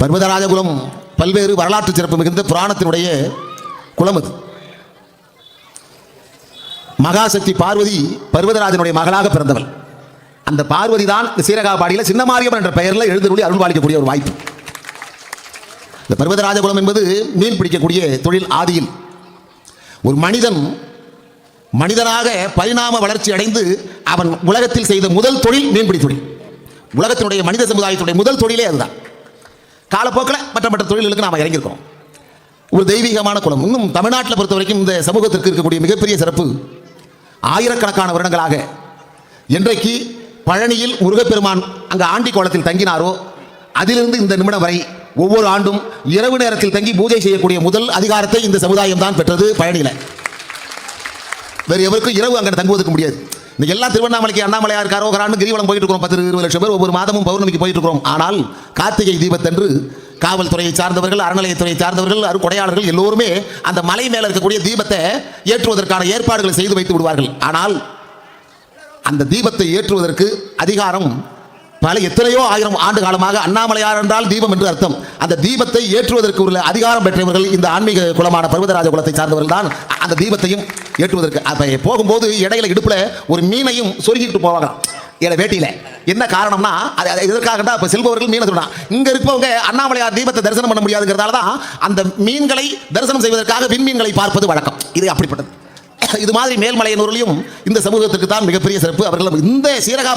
பர்வதராஜகுலம் பல்வேறு வரலாற்று சிறப்பு மிகுந்த புராணத்தினுடைய குலம் அது. மகாசக்தி பார்வதி பர்வதராஜனுடைய மகளாக பிறந்தவள். அந்த பார்வதி தான் இந்த சீரகாபாடியில் சின்னமாரியம்மன் என்ற பெயரில் எழுந்தருளி அருள்பாலிக்கக்கூடிய ஒரு வாய்ப்பு. இந்த பர்வதராஜகுலம் என்பது மீன் பிடிக்கக்கூடிய தொழில் ஆதியில். ஒரு மனிதன் மனிதனாக பரிணாம வளர்ச்சி அடைந்து அவன் உலகத்தில் செய்த முதல் தொழில் மீன்பிடி தொழில். உலகத்தினுடைய மனித சமுதாயத்துடைய முதல் தொழிலே அதுதான். காலப்போக்கில் மற்ற மற்ற தொழில்களுக்கு நாம் இறங்கியிருக்கோம் ஒரு தெய்வீகமான குலம் இன்னும் தமிழ்நாட்டில் பொறுத்த வரைக்கும் இந்த சமூகத்திற்கு இருக்கக்கூடிய மிகப்பெரிய சிறப்பு ஆயிரக்கணக்கான வருடங்களாக இன்றைக்கு பழனியில் முருகப்பெருமான் அங்கே ஆண்டி கோலத்தில் தங்கினாரோ அதிலிருந்து இந்த நிமிடம் வரை ஒவ்வொரு ஆண்டும் இரவு நேரத்தில் தங்கி பூஜை செய்யக்கூடிய முதல் அதிகாரத்தை இந்த சமுதாயம் தான் பெற்றது பழனியில். வேறு எவருக்கும் இரவு அங்கே தங்குவதற்கு முடியாது. இந்த எல்லாம் திருவண்ணாமலைக்கு அண்ணாமலையார் இருக்காரோ கிரிவலம் போயிட்டு இருக்கிறோம் பத்து இருபது லட்சம் பேர் ஒவ்வொரு மாதமும் பௌர்ணமிக்கு போயிட்டு இருக்கிறோம் ஆனால் கார்த்திகை தீபத்தன்று காவல்துறையை சார்ந்தவர்கள் அறநிலையத்துறையை சார்ந்தவர்கள் அருக்கொடையாளர்கள் எல்லோருமே அந்த மலை மேலே இருக்கக்கூடிய தீபத்தை ஏற்றுவதற்கான ஏற்பாடுகளை செய்து வைத்து விடுவார்கள். ஆனால் அந்த தீபத்தை ஏற்றுவதற்கு அதிகாரம் பல எத்தனையோ ஆயிரம் ஆண்டு காலமாக அண்ணாமலையார் என்றால் தீபம் என்று அர்த்தம். அந்த தீபத்தை ஏற்றுவதற்கு உள்ள அதிகாரம் பெற்றவர்கள் இந்த ஆன்மீக குலமான பர்வதராஜ குலத்தை சார்ந்தவர்கள் தான் அந்த தீபத்தையும் ஏற்றுவதற்கு அப்போ போகும்போது இடையில இடுப்புல ஒரு மீனையும் சொருகிட்டு போவாங்க. இட வேட்டியில். என்ன காரணம்னா அது அது இப்போ செல்பவர்கள் மீனை சொன்னா இங்க இருப்பவங்க அண்ணாமலையார் தீபத்தை தரிசனம் பண்ண முடியாதுங்கிறதால தான் அந்த மீன்களை தரிசனம் செய்வதற்காக விண்மீன்களை பார்ப்பது வழக்கம். இது அப்படிப்பட்டது. இது மாதிரி மேல்மலையனூரிலையும் இந்த சமூகத்துக்கு தான் மிகப்பெரிய சிறப்பு. அவர்கள் இந்த சீரகா